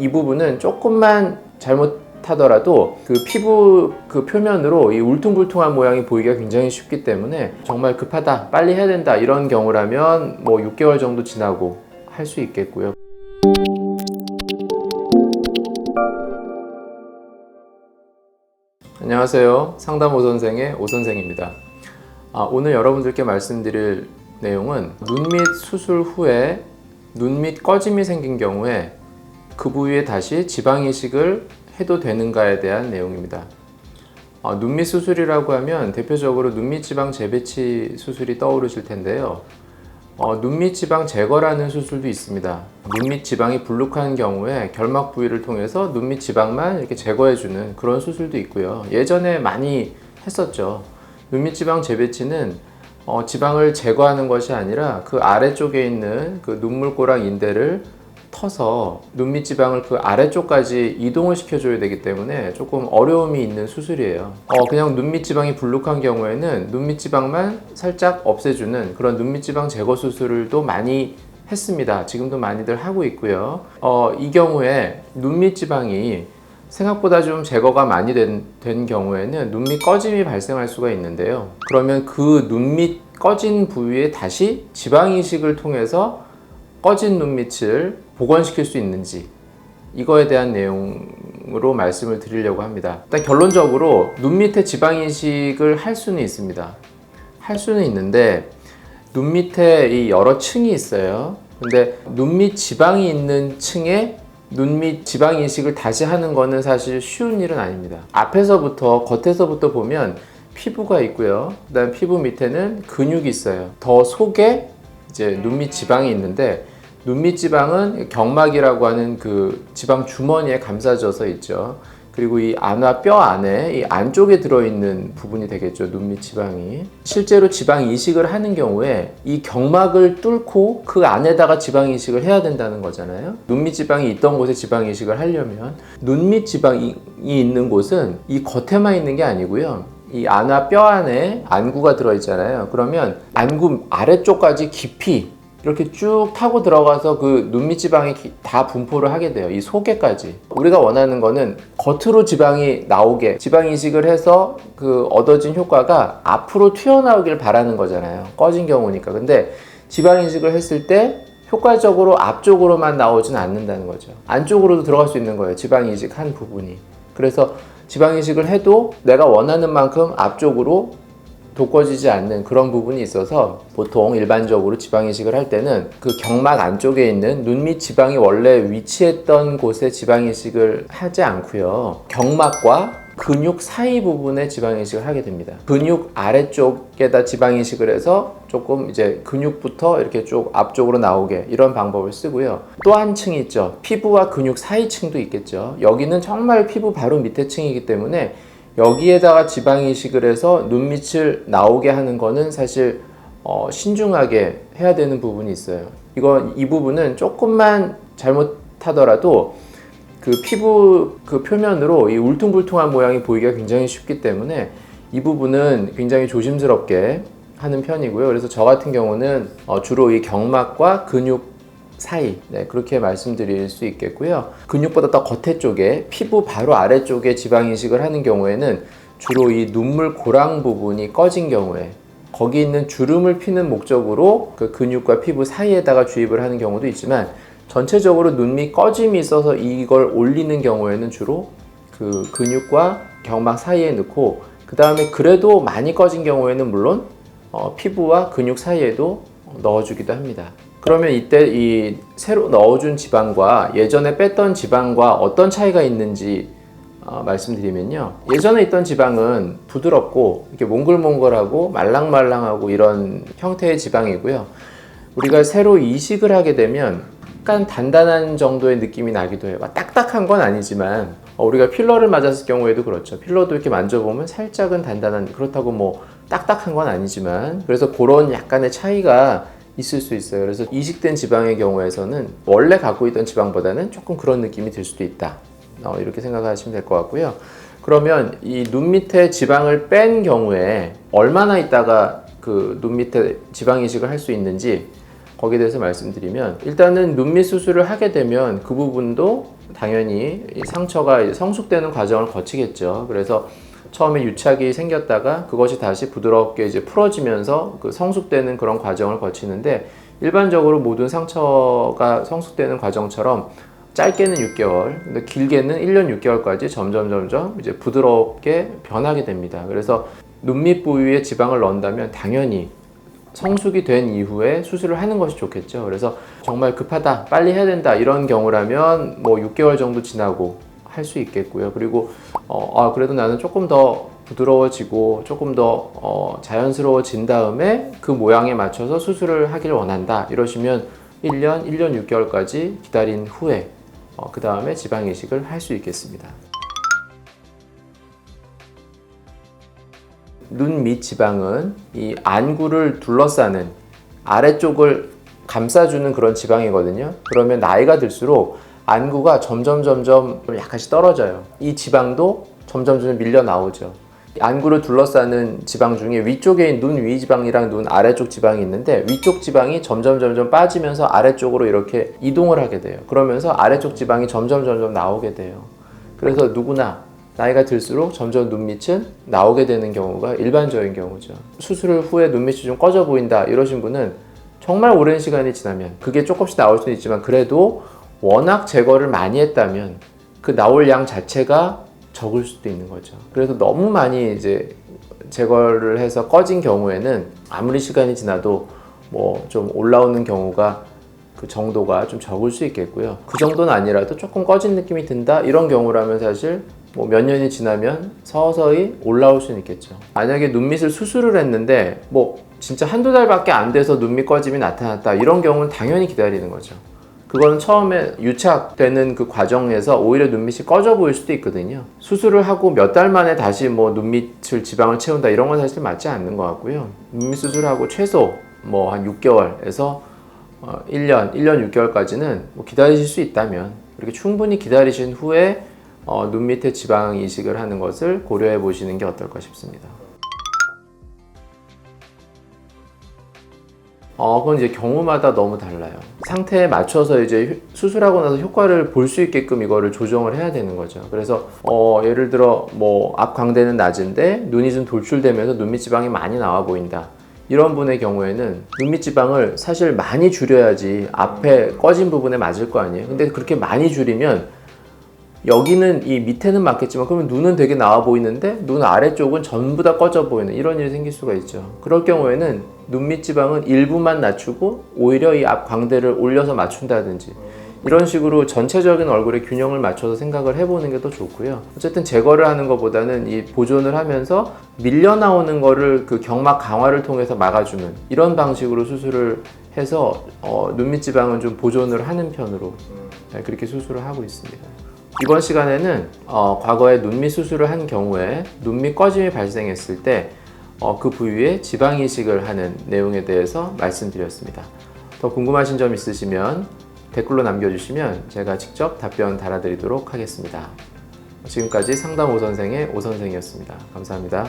이 부분은 조금만 잘못하더라도 그 피부 그 표면으로 이 울퉁불퉁한 모양이 보이기가 굉장히 쉽기 때문에 정말 급하다, 빨리 해야 된다 이런 경우라면 뭐 6개월 정도 지나고 할 수 있겠고요. 안녕하세요. 상담 오선생의 오선생입니다. 아, 오늘 여러분들께 말씀드릴 내용은 눈 밑 수술 후에 눈 밑 꺼짐이 생긴 경우에 그 부위에 다시 지방 이식을 해도 되는가에 대한 내용입니다. 어, 눈밑 수술이라고 하면 대표적으로 눈밑 지방 재배치 수술이 떠오르실 텐데요. 어, 눈밑 지방 제거라는 수술도 있습니다. 눈밑 지방이 불룩한 경우에 결막 부위를 통해서 눈밑 지방만 이렇게 제거해주는 그런 수술도 있고요. 예전에 많이 했었죠. 눈밑 지방 재배치는 어, 지방을 제거하는 것이 아니라 그 아래쪽에 있는 그 눈물고랑 인대를 터서 눈밑 지방을 그 아래쪽까지 이동을 시켜줘야 되기 때문에 조금 어려움이 있는 수술이에요. 어, 그냥 눈밑 지방이 불룩한 경우에는 눈밑 지방만 살짝 없애주는 그런 눈밑 지방 제거 수술도 많이 했습니다. 지금도 많이들 하고 있고요. 어, 이 경우에 눈밑 지방이 생각보다 좀 제거가 많이 된, 된 경우에는 눈밑 꺼짐이 발생할 수가 있는데요. 그러면 그 눈밑 꺼진 부위에 다시 지방 이식을 통해서 꺼진 눈밑을 복원시킬 수 있는지 이거에 대한 내용으로 말씀을 드리려고 합니다. 일단 결론적으로 눈 밑에 지방 이식을 할 수는 있습니다. 할 수는 있는데 눈 밑에 이 여러 층이 있어요. 근데 눈 밑 지방이 있는 층에 눈 밑 지방 이식을 다시 하는 거는 사실 쉬운 일은 아닙니다. 앞에서부터 겉에서부터 보면 피부가 있고요. 그다음 피부 밑에는 근육이 있어요. 더 속에 이제 눈 밑 지방이 있는데 눈밑 지방은 경막이라고 하는 그 지방 주머니에 감싸져서 있죠. 그리고 이 안와 뼈 안에 이 안쪽에 들어있는 부분이 되겠죠. 눈밑 지방이. 실제로 지방 이식을 하는 경우에 이 경막을 뚫고 그 안에다가 지방 이식을 해야 된다는 거잖아요. 눈밑 지방이 있던 곳에 지방 이식을 하려면 눈밑 지방이 있는 곳은 이 겉에만 있는 게 아니고요. 이 안와 뼈 안에 안구가 들어있잖아요. 그러면 안구 아래쪽까지 깊이 이렇게 쭉 타고 들어가서 그 눈밑 지방이 기- 다 분포를 하게 돼요. 이 속에까지. 우리가 원하는 거는 겉으로 지방이 나오게 지방 이식을 해서 그 얻어진 효과가 앞으로 튀어나오길 바라는 거잖아요. 꺼진 경우니까. 근데 지방 이식을 했을 때 효과적으로 앞쪽으로만 나오진 않는다는 거죠. 안쪽으로도 들어갈 수 있는 거예요. 지방 이식 한 부분이. 그래서 지방 이식을 해도 내가 원하는 만큼 앞쪽으로 돋궈지지 않는 그런 부분이 있어서 보통 일반적으로 지방 이식을 할 때는 그 경막 안쪽에 있는 눈 밑 지방이 원래 위치했던 곳에 지방 이식을 하지 않고요. 경막과 근육 사이 부분에 지방 이식을 하게 됩니다. 근육 아래쪽에다 지방 이식을 해서 조금 이제 근육부터 이렇게 쭉 앞쪽으로 나오게 이런 방법을 쓰고요. 또 한 층이 있죠. 피부와 근육 사이 층도 있겠죠. 여기는 정말 피부 바로 밑에 층이기 때문에 여기에다가 지방 이식을 해서 눈 밑을 나오게 하는 거는 사실 어, 신중하게 해야 되는 부분이 있어요. 이거 이 부분은 조금만 잘못하더라도 그 피부 그 표면으로 이 울퉁불퉁한 모양이 보이기가 굉장히 쉽기 때문에 이 부분은 굉장히 조심스럽게 하는 편이고요. 그래서 저 같은 경우는 어, 주로 이 경막과 근육 사이 네, 그렇게 말씀드릴 수 있겠고요. 근육보다 더 겉에 쪽에 피부 바로 아래쪽에 지방 이식을 하는 경우에는 주로 이 눈물 고랑 부분이 꺼진 경우에 거기 있는 주름을 피는 목적으로 그 근육과 피부 사이에다가 주입을 하는 경우도 있지만 전체적으로 눈밑 꺼짐이 있어서 이걸 올리는 경우에는 주로 그 근육과 경막 사이에 넣고 그 다음에 그래도 많이 꺼진 경우에는 물론 어, 피부와 근육 사이에도 넣어주기도 합니다. 그러면 이때 이 새로 넣어준 지방과 예전에 뺐던 지방과 어떤 차이가 있는지 어, 말씀드리면요. 예전에 있던 지방은 부드럽고 이렇게 몽글몽글하고 말랑말랑하고 이런 형태의 지방이고요. 우리가 새로 이식을 하게 되면 약간 단단한 정도의 느낌이 나기도 해요. 막 딱딱한 건 아니지만 어, 우리가 필러를 맞았을 경우에도 그렇죠. 필러도 이렇게 만져보면 살짝은 단단한 그렇다고 뭐 딱딱한 건 아니지만 그래서 그런 약간의 차이가 있을 수 있어요. 그래서 이식된 지방의 경우에서는 원래 갖고 있던 지방보다는 조금 그런 느낌이 들 수도 있다. 어, 이렇게 생각하시면 될 것 같고요. 그러면 이 눈 밑에 지방을 뺀 경우에 얼마나 있다가 그 눈 밑에 지방 이식을 할 수 있는지 거기에 대해서 말씀드리면 일단은 눈밑 수술을 하게 되면 그 부분도 당연히 이 상처가 성숙되는 과정을 거치겠죠. 그래서 처음에 유착이 생겼다가 그것이 다시 부드럽게 이제 풀어지면서 그 성숙되는 그런 과정을 거치는데 일반적으로 모든 상처가 성숙되는 과정처럼 짧게는 6개월, 근데 길게는 1년 6개월까지 점점 점점 이제 부드럽게 변하게 됩니다. 그래서 눈밑 부위에 지방을 넣는다면 당연히 성숙이 된 이후에 수술을 하는 것이 좋겠죠. 그래서 정말 급하다, 빨리 해야 된다 이런 경우라면 뭐 6개월 정도 지나고 할 수 있겠고요. 그리고 어, 아, 그래도 나는 조금 더 부드러워지고 조금 더 어, 자연스러워진 다음에 그 모양에 맞춰서 수술을 하길 원한다. 이러시면 1년, 1년 6개월까지 기다린 후에 어, 그 다음에 지방 이식을 할 수 있겠습니다. 눈 밑 지방은 이 안구를 둘러싸는 아래쪽을 감싸주는 그런 지방이거든요. 그러면 나이가 들수록 안구가 점점 점점 약간씩 떨어져요. 이 지방도 점점 점점 밀려 나오죠. 안구를 둘러싸는 지방 중에 위쪽에 눈 위 지방이랑 눈 아래쪽 지방이 있는데 위쪽 지방이 점점 점점 빠지면서 아래쪽으로 이렇게 이동을 하게 돼요. 그러면서 아래쪽 지방이 점점 점점 나오게 돼요. 그래서 누구나 나이가 들수록 점점 눈밑은 나오게 되는 경우가 일반적인 경우죠. 수술 후에 눈밑이 좀 꺼져 보인다 이러신 분은 정말 오랜 시간이 지나면 그게 조금씩 나올 수는 있지만 그래도 워낙 제거를 많이 했다면 그 나올 양 자체가 적을 수도 있는 거죠. 그래서 너무 많이 이제 제거를 해서 꺼진 경우에는 아무리 시간이 지나도 뭐 좀 올라오는 경우가 그 정도가 좀 적을 수 있겠고요. 그 정도는 아니라도 조금 꺼진 느낌이 든다 이런 경우라면 사실 뭐 몇 년이 지나면 서서히 올라올 수는 있겠죠. 만약에 눈밑을 수술을 했는데 뭐 진짜 한두 달밖에 안 돼서 눈밑 꺼짐이 나타났다 이런 경우는 당연히 기다리는 거죠. 그거는 처음에 유착되는 그 과정에서 오히려 눈밑이 꺼져 보일 수도 있거든요. 수술을 하고 몇 달 만에 다시 뭐 눈밑을 지방을 채운다 이런 건 사실 맞지 않는 것 같고요. 눈밑 수술하고 최소 뭐 한 6개월에서 어, 1년, 1년 6개월까지는 뭐 기다리실 수 있다면 이렇게 충분히 기다리신 후에 어, 눈 밑에 지방 이식을 하는 것을 고려해 보시는 게 어떨까 싶습니다. 어, 그건 이제 경우마다 너무 달라요. 상태에 맞춰서 이제 휴- 수술하고 나서 효과를 볼 수 있게끔 이거를 조정을 해야 되는 거죠. 그래서 어, 예를 들어 뭐 앞광대는 낮은데 눈이 좀 돌출되면서 눈밑 지방이 많이 나와 보인다. 이런 분의 경우에는 눈밑 지방을 사실 많이 줄여야지 앞에 꺼진 부분에 맞을 거 아니에요. 근데 그렇게 많이 줄이면 여기는 이 밑에는 맞겠지만 그러면 눈은 되게 나와 보이는데 눈 아래쪽은 전부 다 꺼져 보이는 이런 일이 생길 수가 있죠. 그럴 경우에는 눈 밑 지방은 일부만 낮추고 오히려 이 앞 광대를 올려서 맞춘다든지 이런 식으로 전체적인 얼굴의 균형을 맞춰서 생각을 해보는 게 더 좋고요. 어쨌든 제거를 하는 것보다는 이 보존을 하면서 밀려 나오는 거를 그 경막 강화를 통해서 막아주는 이런 방식으로 수술을 해서 어, 눈밑 지방은 좀 보존을 하는 편으로 네, 그렇게 수술을 하고 있습니다. 이번 시간에는 어, 과거에 눈밑 수술을 한 경우에 눈밑 꺼짐이 발생했을 때그 부위에 지방 이식을 하는 내용에 대해서 말씀드렸습니다. 더 궁금하신 점 있으시면 댓글로 남겨주시면 제가 직접 답변 달아드리도록 하겠습니다. 지금까지 상담 오 선생의 오 선생이었습니다. 감사합니다.